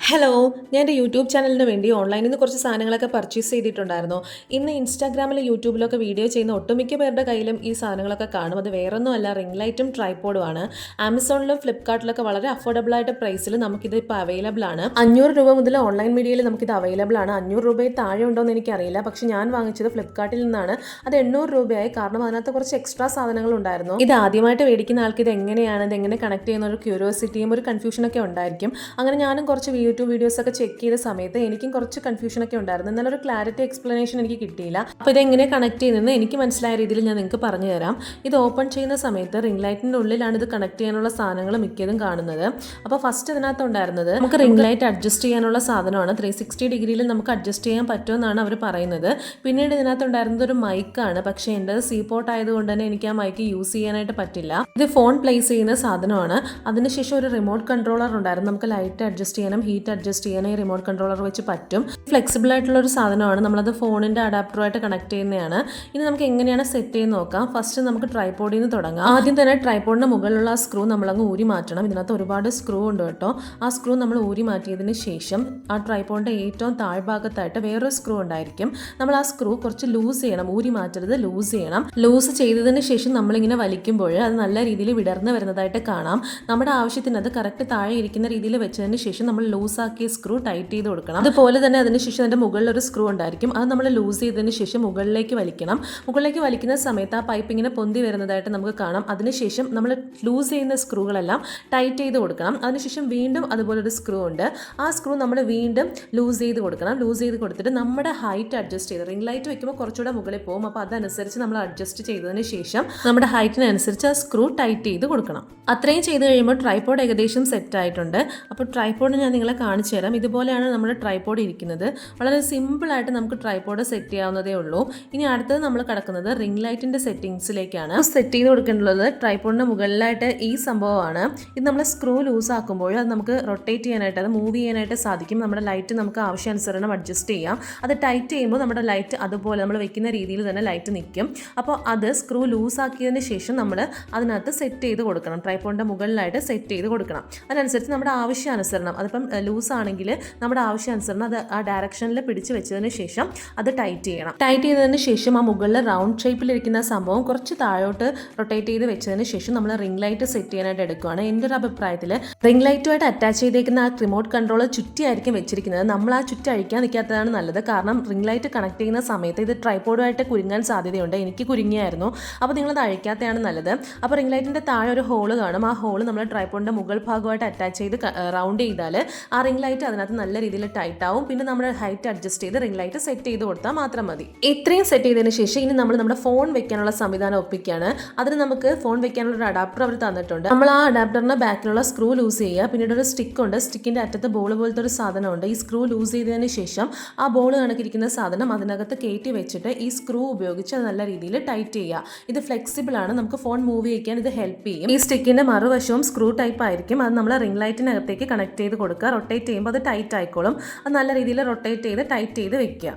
Hello ഞാൻ എന്റെ YouTube ചാനലിന് വേണ്ടി ഓൺലൈനിൽ നിന്ന് കുറച്ച് സാധനങ്ങളൊക്കെ പർച്ചേസ് ചെയ്തിട്ടുണ്ടായിരുന്നു. ഇന്ന് ഇൻസ്റ്റാഗ്രാമിലും യൂട്യൂബിലൊക്കെ വീഡിയോ ചെയ്യുന്ന ഒട്ടുമിക്ക പേരുടെ കയ്യിലും ഈ സാധനങ്ങളൊക്കെ കാണും. അത് വേറൊന്നുമല്ല റിംഗ് ലൈറ്റും ട്രൈപ്പോഡുമാണ് ആമസോണിലും ഫ്ലിപ്കാർട്ടിലൊക്കെ വളരെ അഫോർഡബിൾ ആയിട്ട് പ്രൈസിൽ നമുക്കിത് ഇപ്പോൾ അവൈലബിൾ ആണ്. അഞ്ഞൂറ് രൂപ മുതൽ ഓൺലൈൻ മീഡിയയിൽ നമുക്കിത് അവൈലബിൾ ആണ്. അഞ്ഞൂറ് രൂപയിൽ താഴെ ഉണ്ടോ എന്ന് എനിക്കറിയില്ല. പക്ഷേ ഞാൻ വാങ്ങിച്ചത് ഫ്ലിപ്കാർട്ടിൽ നിന്നാണ്. അത് എണ്ണൂറ് രൂപയായി. കാരണം അതിനകത്ത് കുറച്ച് എക്സ്ട്രാ സാധനങ്ങൾ ഉണ്ടായിരുന്നു. ഇത് ആദ്യമായിട്ട് മേടിക്കുന്ന ആൾക്ക് ഇത് എങ്ങനെയാണ്? ഇത് എങ്ങനെ കണക്ട് ചെയ്യുന്ന ഒരു ക്യൂരിയോസിറ്റിയും ഒരു കൺഫ്യൂഷനൊക്കെ ഉണ്ടായിരിക്കും. അങ്ങനെ ഞാനും കുറച്ച് യൂട്യൂബ് വീഡിയോസ് ഒക്കെ ചെക്ക് ചെയ്ത സമയത്ത് എനിക്കും കുറച്ച് കൺഫ്യൂഷൻ ഒക്കെ ഉണ്ടായിരുന്നു. എന്നാൽ ഒരു ക്ലാരിറ്റി എക്സ്പ്ലനേഷൻ എനിക്ക് കിട്ടിയില്ല. അപ്പോൾ ഇതെങ്ങനെ കണക്ട് ചെയ്യുന്നതെന്ന് എനിക്ക് മനസ്സിലായ രീതിയിൽ ഞാൻ നിങ്ങൾക്ക് പറഞ്ഞു തരാം. ഇത് ഓപ്പൺ ചെയ്യുന്ന സമയത്ത് റിംഗ് ലൈറ്റിന്റെ ഉള്ളിലാണ് ഇത് കണക്ട് ചെയ്യാനുള്ള സാധനങ്ങൾ മിക്കതും കാണുന്നത്. അപ്പോൾ ഫസ്റ്റ് ഇതിനകത്ത് ഉണ്ടായിരുന്നത് നമുക്ക് റിംഗ് ലൈറ്റ് അഡ്ജസ്റ്റ് ചെയ്യാനുള്ള സാധനമാണ്. ത്രീ സിക്സ്റ്റി ഡിഗ്രിയിൽ നമുക്ക് അഡ്ജസ്റ്റ് ചെയ്യാൻ പറ്റുമെന്നാണ് അവർ പറയുന്നത്. പിന്നീട് ഇതിനകത്ത് ഉണ്ടായിരുന്നത് ഒരു മൈക്കാണ് പക്ഷേ എന്റെ സീ പോട്ട് ആയതുകൊണ്ട് തന്നെ എനിക്ക് ആ മൈക്ക് യൂസ് ചെയ്യാനായിട്ട് പറ്റില്ല. ഇത് ഫോൺ പ്ലേസ് ചെയ്യുന്ന സാധനമാണ്. അതിനുശേഷം ഒരു റിമോട്ട് കൺട്രോളർ ഉണ്ടായിരുന്നു. നമുക്ക് ലൈറ്റ് അഡ്ജസ്റ്റ് ചെയ്യാനും അഡ്ജസ്റ്റ് ചെയ്യാനും ഈ റിമോട്ട് കൺട്രോളർ വെച്ച് പറ്റും. ഫ്ലെക്സിബിൾ ആയിട്ടുള്ള ഒരു സാധനമാണ്. നമ്മളത് ഫോണിന്റെ അഡാപ്റ്ററുമായിട്ട് കണക്ട് ചെയ്യുന്നതാണ്. ഇനി നമുക്ക് എങ്ങനെയാണ് സെറ്റ് ചെയ്ത് നോക്കാം. ഫസ്റ്റ് നമുക്ക് ട്രൈപോഡിൽ നിന്ന് തുടങ്ങാം. ആദ്യം തന്നെ ട്രൈപോഡിന് മുകളിലുള്ള ആ സ്ക്രൂ നമ്മളങ്ങ് ഊരി മാറ്റണം. ഇതിനകത്ത് ഒരുപാട് സ്ക്രൂ ഉണ്ട് കേട്ടോ. ആ സ്ക്രൂ നമ്മൾ ഊരി മാറ്റിയതിന് ശേഷം ആ ട്രൈപോഡിന്റെ ഏറ്റവും താഴ്ഭാഗത്തായിട്ട് വേറൊരു സ്ക്രൂ ഉണ്ടായിരിക്കും. നമ്മൾ ആ സ്ക്രൂ കുറച്ച് ലൂസ് ചെയ്യണം. ഊരി മാറ്റരുത് ലൂസ് ചെയ്യണം. ലൂസ് ചെയ്തതിന് ശേഷം നമ്മളിങ്ങനെ വലിക്കുമ്പോൾ അത് നല്ല രീതിയിൽ വിടർന്ന് വരുന്നതായിട്ട് കാണാം. നമ്മുടെ ആവശ്യത്തിന് അത് കറക്റ്റ് താഴെ ഇരിക്കുന്ന രീതിയിൽ വെച്ചതിന് ശേഷം നമ്മൾ ലൂസ് ആക്കിയ സ്ക്രൂ ടൈറ്റ് ചെയ്ത് കൊടുക്കണം. അതുപോലെ തന്നെ അതിന് ശേഷം അതിന്റെ മുകളിൽ ഒരു സ്ക്രൂ ഉണ്ടായിരിക്കും. അത് നമ്മൾ ലൂസ് ചെയ്തതിന് ശേഷം മുകളിലേക്ക് വലിക്കണം. മുകളിലേക്ക് വലിക്കുന്ന സമയത്ത് ആ പൈപ്പ് ഇങ്ങനെ പൊന്തി വരുന്നതായിട്ട് നമുക്ക് കാണാം. അതിനുശേഷം നമ്മൾ ലൂസ് ചെയ്യുന്ന സ്ക്രൂകളെല്ലാം ടൈറ്റ് ചെയ്ത് കൊടുക്കണം. അതിനുശേഷം വീണ്ടും അതുപോലെ ഒരു സ്ക്രൂ ഉണ്ട്. ആ സ്ക്രൂ നമ്മൾ വീണ്ടും ലൂസ് ചെയ്ത് കൊടുക്കണം. ലൂസ് ചെയ്ത് കൊടുത്തിട്ട് നമ്മുടെ ഹൈറ്റ് അഡ്ജസ്റ്റ് ചെയ്ത് റിംഗ് ലൈറ്റ് വെക്കുമ്പോൾ കുറച്ചുകൂടെ മുകളിൽ പോകും. അപ്പോൾ അതനുസരിച്ച് നമ്മൾ അഡ്ജസ്റ്റ് ചെയ്തതിന് ശേഷം നമ്മുടെ ഹൈറ്റിനനുസരിച്ച് ആ സ്ക്രൂ ടൈറ്റ് ചെയ്ത് കൊടുക്കണം. അത്രയും ചെയ്ത് കഴിയുമ്പോൾ ട്രൈപോഡ് ഏകദേശം സെറ്റ് ആയിട്ടുണ്ട്. അപ്പോൾ ട്രൈപോഡ് ഞാൻ നിങ്ങളെ കാണിച്ചു തരാം. ഇതുപോലെയാണ് നമ്മുടെ ട്രൈപോഡ് ഇരിക്കുന്നത്. വളരെ സിമ്പിളായിട്ട് നമുക്ക് ട്രൈപോഡ് സെറ്റ് ചെയ്യാവുന്നതേ ഉള്ളൂ. ഇനി അടുത്തത് നമ്മൾ കിടക്കുന്നത് റിംഗ് ലൈറ്റിന്റെ സെറ്റിങ്സിലേക്കാണ് സെറ്റ് ചെയ്ത് കൊടുക്കേണ്ടുള്ളത് ട്രൈപോഡിന്റെ മുകളിലായിട്ട് ഈ സംഭവമാണ്. ഇത് നമ്മൾ സ്ക്രൂ ലൂസ് ആക്കുമ്പോൾ അത് നമുക്ക് റൊട്ടേറ്റ് ചെയ്യാനായിട്ട് അത് മൂവ് ചെയ്യാനായിട്ട് സാധിക്കും. നമ്മുടെ ലൈറ്റ് നമുക്ക് ആവശ്യാനുസരണം അഡ്ജസ്റ്റ് ചെയ്യാം. അത് ടൈറ്റ് ചെയ്യുമ്പോൾ നമ്മുടെ ലൈറ്റ് അതുപോലെ നമ്മൾ വെക്കുന്ന രീതിയിൽ തന്നെ ലൈറ്റ് നിൽക്കും. അപ്പോൾ അത് സ്ക്രൂ ലൂസ് ആക്കിയതിന് ശേഷം നമ്മൾ അതിനകത്ത് സെറ്റ് ചെയ്ത് കൊടുക്കണം. ട്രൈപോഡിന്റെ മുകളിലായിട്ട് സെറ്റ് ചെയ്ത് കൊടുക്കണം. അതിനനുസരിച്ച് നമ്മുടെ ആവശ്യാനുസരണം അതിപ്പം ലൂസ് ആണെങ്കിൽ നമ്മുടെ ആവശ്യാനുസരണം അത് ആ ഡയറക്ഷനിൽ പിടിച്ച് വെച്ചതിന് ശേഷം അത് ടൈറ്റ് ചെയ്യണം. ടൈറ്റ് ചെയ്തതിന് ശേഷം ആ മുകളിൽ റൗണ്ട് ഷേപ്പിലിരിക്കുന്ന സംഭവം കുറച്ച് താഴോട്ട് റൊട്ടേറ്റ് ചെയ്ത് വെച്ചതിന് ശേഷം നമ്മൾ റിംഗ് ലൈറ്റ് സെറ്റ് ചെയ്യാനായിട്ട് എടുക്കുകയാണ്. എന്റെ ഒരു അഭിപ്രായത്തിൽ റിംഗ് ലൈറ്റുമായിട്ട് അറ്റാച്ച് ചെയ്തേക്കുന്ന ആ റിമോട്ട് കൺട്രോൾ ചുറ്റിയായിരിക്കും വെച്ചിരിക്കുന്നത്. നമ്മൾ ആ ചുറ്റി അഴിക്കാൻ നിൽക്കാത്തതാണ് നല്ലത്. കാരണം റിംഗ് ലൈറ്റ് കണക്ട് ചെയ്യുന്ന സമയത്ത് ഇത് ട്രൈപോഡുമായിട്ട് കുരുങ്ങാൻ സാധ്യതയുണ്ട്. എനിക്ക് കുരുങ്ങിയായിരുന്നു. അപ്പോൾ നിങ്ങളത് അഴിക്കാത്തതാണ് നല്ലത്. അപ്പോൾ റിംഗ് ലൈറ്റിന്റെ താഴെ ഒരു ഹോൾ കാണും. ആ ഹോൾ നമ്മൾ ട്രൈപോഡിന്റെ മുകൾ ഭാഗമായിട്ട് അറ്റാച്ച് ചെയ്ത് റൗണ്ട് ചെയ്താൽ റിംഗ് ലൈറ്റ് അതിനകത്ത് നല്ല രീതിയിൽ ടൈറ്റ് ആവും. പിന്നെ നമ്മുടെ ഹൈറ്റ് അഡ്ജസ്റ്റ് ചെയ്ത് റിംഗ് ലൈറ്റ് സെറ്റ് ചെയ്ത് കൊടുത്താൽ മാത്രം മതി. ഇത്രയും സെറ്റ് ചെയ്തതിന് ശേഷം ഇനി നമ്മൾ നമ്മുടെ ഫോൺ വെക്കാനുള്ള സംവിധാനം ഒപ്പിക്കുകയാണ് അതിന് നമുക്ക് ഫോൺ വെക്കാനുള്ള ഒരു അഡാപ്റ്റർ അവർ തന്നിട്ടുണ്ട്. നമ്മൾ ആ അഡാപ്റ്ററിന്റെ ബാക്കിലുള്ള സ്ക്രൂ ലൂസ് ചെയ്യുക. പിന്നീട് ഒരു സ്റ്റിക്ക് ഉണ്ട്. സ്റ്റിക്കിന്റെ അറ്റത്ത് ബോൾ പോലത്തെ ഒരു സാധനമുണ്ട് ഈ സ്ക്രൂ ലൂസ് ചെയ്തതിന് ശേഷം ആ ബോൾ കണക്കിരിക്കുന്ന സാധനം അതിനകത്ത് കയറ്റി വെച്ചിട്ട് ഈ സ്ക്രൂ ഉപയോഗിച്ച് അത് നല്ല രീതിയിൽ ടൈറ്റ് ചെയ്യുക. ഇത് ഫ്ലെക്സിബിൾ ആണ്. നമുക്ക് ഫോൺ മൂവ് ചെയ്യാൻ ഇത് ഹെൽപ്പ് ചെയ്യും. ഈ സ്റ്റിക്കിന്റെ മറുവശവും സ്ക്രൂ ടൈപ്പ് ആയിരിക്കും. അത് നമ്മൾ റിംഗ് ലൈറ്റിനകത്തേക്ക് കണക്ട് ചെയ്ത് കൊടുക്കുക. റൊട്ടേറ്റ് ചെയ്യുമ്പോൾ അത് ടൈറ്റ് ആയിക്കോളും. അത് നല്ല രീതിയിൽ റൊട്ടേറ്റ് ചെയ്ത് ടൈറ്റ് ചെയ്ത് വെക്കുക.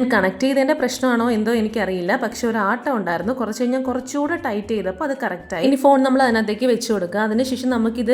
കണക്ട് ചെയ്തതിന്റെ പ്രശ്നമാണോ എന്തോ എനിക്കറിയില്ല. പക്ഷെ ഒരു ആട്ടം ഉണ്ടായിരുന്നു. കുറച്ച് കഴിഞ്ഞാൽ കുറച്ചുകൂടെ ടൈറ്റ് ചെയ്തപ്പോൾ അത് കറക്റ്റായി ഇനി ഫോൺ നമ്മൾ അതിനകത്തേക്ക് വെച്ച് കൊടുക്കുക. അതിനുശേഷം നമുക്കിത്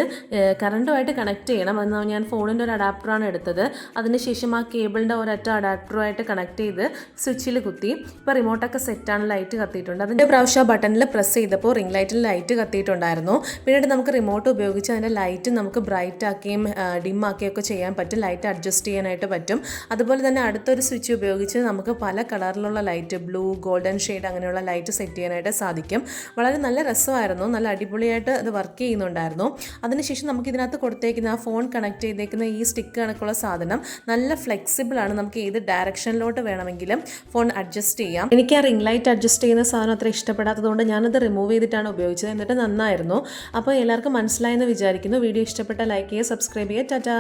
കറണ്ടുമായിട്ട് കണക്ട് ചെയ്യണം. അത് ഞാൻ ഫോണിന്റെ ഒരു അഡാപ്റ്ററാണ് എടുത്തത്. അതിനുശേഷം ആ കേബിളിന്റെ ഒരൊറ്റ അഡാപ്റ്ററുമായിട്ട് കണക്ട് ചെയ്ത് സ്വിച്ചിൽ കുത്തി. ഇപ്പോൾ റിമോട്ടൊക്കെ സെറ്റാണ് ലൈറ്റ് കത്തിയിട്ടുണ്ട്. അതിന്റെ പ്രാവശ്യം ബട്ടണിൽ പ്രസ് ചെയ്തപ്പോൾ റിംഗ് ലൈറ്റിൽ ലൈറ്റ് കത്തിയിട്ടുണ്ടായിരുന്നു. പിന്നീട് നമുക്ക് റിമോട്ട് ഉപയോഗിച്ച് അതിന്റെ ലൈറ്റ് നമുക്ക് ബ്രൈറ്റ് ആക്കുകയും ഡിം ആക്കുകയൊക്കെ ചെയ്യാൻ പറ്റും. ലൈറ്റ് അഡ്ജസ്റ്റ് ചെയ്യാനായിട്ട് പറ്റും. അതുപോലെ തന്നെ അടുത്തൊരു സ്വിച്ച് ഉപയോഗിച്ച് നമുക്ക് പല കളറിലുള്ള ലൈറ്റ് ബ്ലൂ ഗോൾഡൻ ഷെയ്ഡ് അങ്ങനെയുള്ള ലൈറ്റ് സെറ്റ് ചെയ്യാനായിട്ട് സാധിക്കും. വളരെ നല്ല രസമായിരുന്നു. നല്ല അടിപൊളിയായിട്ട് അത് വർക്ക് ചെയ്യുന്നുണ്ടായിരുന്നു. അതിനുശേഷം നമുക്ക് ഇതിനകത്ത് കൊടുത്തേക്കുന്ന ആ ഫോൺ കണക്ട് ചെയ്തേക്കുന്ന ഈ സ്റ്റിക്ക് കണക്കുള്ള സാധനം നല്ല ഫ്ലെക്സിബിൾ ആണ്. നമുക്ക് ഏത് ഡയറക്ഷനിലോട്ട് വേണമെങ്കിലും ഫോൺ അഡ്ജസ്റ്റ് ചെയ്യാം. എനിക്ക് ആ റിംഗ് ലൈറ്റ് അഡ്ജസ്റ്റ് ചെയ്യുന്ന സാധനം അത്ര ഇഷ്ടപ്പെടാത്തതുകൊണ്ട് ഞാനത് റിമൂവ് ചെയ്തിട്ടാണ് ഉപയോഗിച്ചത്. എന്നിട്ട് നന്നായിരുന്നു. അപ്പോൾ എല്ലാവർക്കും മനസ്സിലായെന്ന് വിചാരിക്കുന്നു. വീഡിയോ ഇഷ്ടപ്പെട്ട ലൈക്ക് ചെയ്യുക സബ്സ്ക്രൈബ് ചെയ്യുക. ടാറ്റാ.